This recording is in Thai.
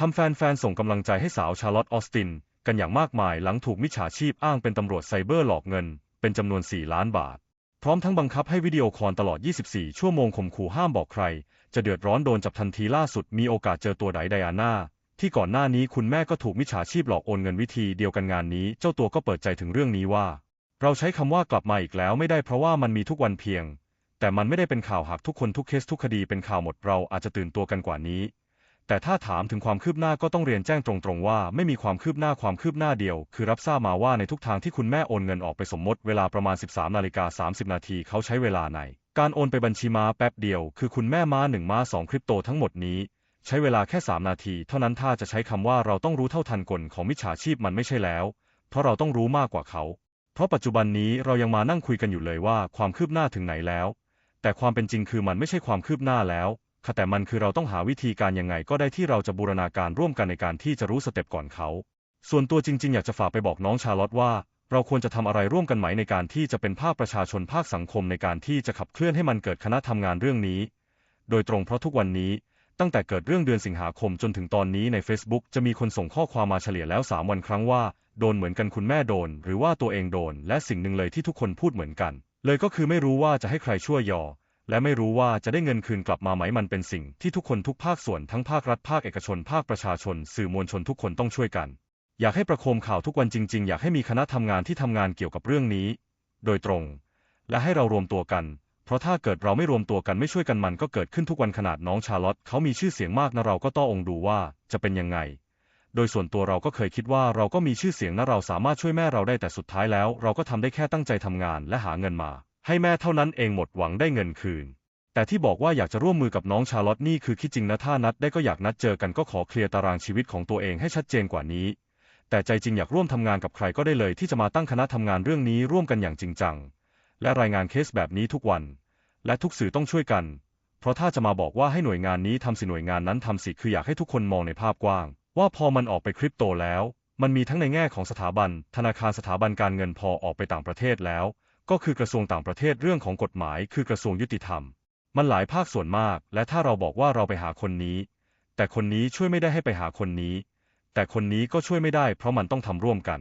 ทำแฟนๆส่งกำลังใจให้สาวชาร์ลอตต์ออสติน กันอย่างมากมายหลังถูกมิจฉาชีพอ้างเป็นตำรวจไซเบอร์หลอกเงิน เป็นจำนวน 4 ล้านบาท พร้อมทั้งบังคับให้วิดีโอคอลตลอด 24 ชั่วโมงข่มขู่ห้ามบอกใคร จะเดือดร้อนโดนจับทันทีล่าสุดมีโอกาสเจอตัวไดไดอาน่าที่ก่อนหน้านี้คุณแม่ก็ถูกมิจฉาชีพหลอกโอนเงินวิธีเดียวกันงานนี้ เจ้าตัวก็เปิดใจถึงเรื่องนี้ว่า เราใช้คำว่ากลับมาอีกแล้วไม่ได้เพราะว่ามันมีทุกวันเพียง แต่มันไม่ได้เป็นข่าวหากทุกคนทุกเคสทุกคดีเป็นข่าวหมดเราอาจจะตื่นตัวกันกว่านี้ แต่ถ้าถามถึงความคืบหน้าก็ต้องเรียนแจ้งตรงๆว่าไม่มีความคืบหน้าความคืบหน้าเดียว คือรับทราบมาว่าในทุกทางที่คุณแม่โอนเงินออกไปสมมติเวลาประมาณ 13นาฬิกา30 นาทีเขาใช้เวลาใน การโอนไปบัญชีม้าแป๊บเดียว คือคุณแม่ม้า1ม้า2 คริปโตทั้งหมดนี้ ใช้เวลาแค่ 3 นาที เท่านั้นถ้าจะใช้คำว่าเราต้องรู้เท่าทันกลของมิจฉาชีพมันไม่ใช่แล้ว เพราะเราต้องรู้มากกว่าเขา เพราะปัจจุบันนี้เรายังมานั่งคุยกันอยู่เลยว่าความคืบหน้าถึงไหนแล้ว แต่ความเป็นจริงคือมันไม่ใช่ความคืบหน้าแล้ว ค่ะแต่มันคือเราต้องหาวิธีการยังไงก็ได้ที่เราจะบูรณาการร่วมกันในการที่จะรู้สเต็ปก่อนเขา ส่วนตัวจริง ๆ อยากจะฝากไปบอกน้องชาลอตว่า เราควรจะทำอะไรร่วมกันไหมในการที่จะเป็นภาคประชาชนภาคสังคมในการที่จะขับเคลื่อนให้มันเกิดคณะทำงานเรื่องนี้ โดยตรงเพราะทุกวันนี้ ตั้งแต่เกิดเรื่องเดือนสิงหาคมจนถึงตอนนี้ใน Facebook จะมีคนส่งข้อความมาเฉลี่ยแล้ว 3 วันครั้งว่าโดนเหมือนกันคุณแม่โดน หรือว่าตัวเองโดน และสิ่งหนึ่งเลยที่ทุกคนพูดเหมือนกัน เลยก็คือไม่รู้ว่าจะให้ใครช่วยยอ และไม่รู้ว่าจะได้เงินคืนกลับมาไหมมันเป็นสิ่งที่ทุกคนทุกภาคส่วนทั้งภาครัฐภาคเอกชน ภาคประชาชน สื่อมวลชนทุกคนต้องช่วยกัน อยากให้ประโคมข่าวทุกวันจริง ๆ อยากให้มีคณะทำงานที่ทำงานเกี่ยวกับเรื่องนี้ โดยตรง และให้เรารวมตัวกัน เพราะถ้าเกิดเราไม่รวมตัวกันไม่ช่วยกันมันก็เกิดขึ้นทุกวันขนาดน้องชาลอตเขามีชื่อเสียงมากนะเราก็ต้ององดูว่าจะเป็นยังไงโดยส่วนตัวเราก็เคยคิดว่าเราก็มีชื่อเสียงนะเราสามารถช่วยแม่เราได้แต่สุดท้ายแล้ว เราก็ทำได้แค่ตั้งใจทำงานและหาเงินมา ให้แม่เท่านั้นเองหมดหวังได้เงินคืน แต่ที่บอกว่าอยากจะร่วมมือกับน้องชาลอตนี่คือคิดจริงนะถ้านัดได้ก็อยากนัดเจอกันก็ขอเคลียร์ตารางชีวิตของตัวเองให้ชัดเจนกว่านี้ แต่ใจจริงอยากร่วมทำงานกับใครก็ได้เลย ที่จะมาตั้งคณะทำงานเรื่องนี้ร่วมกันอย่างจริงจัง และรายงานเคสแบบนี้ทุกวัน และทุกสื่อต้องช่วยกัน เพราะถ้าจะมาบอกว่าให้หน่วยงานนี้ทำสิหน่วยงานนั้นทำสิคืออยากให้ทุกคนมองในภาพกว้าง ว่าพอมันออกไปคริปโตแล้ว มันมีทั้งในแง่ของสถาบัน ธนาคารสถาบันการเงินพอออกไปต่างประเทศแล้ว ก็คือกระทรวงต่างประเทศเรื่องของกฎหมาย คือกระทรวงยุติธรรม มันหลายภาคส่วนมาก และถ้าเราบอกว่าเราไปหาคนนี้ แต่คนนี้ช่วยไม่ได้ให้ไปหาคนนี้ แต่คนนี้ก็ช่วยไม่ได้เพราะมันต้องทำร่วมกัน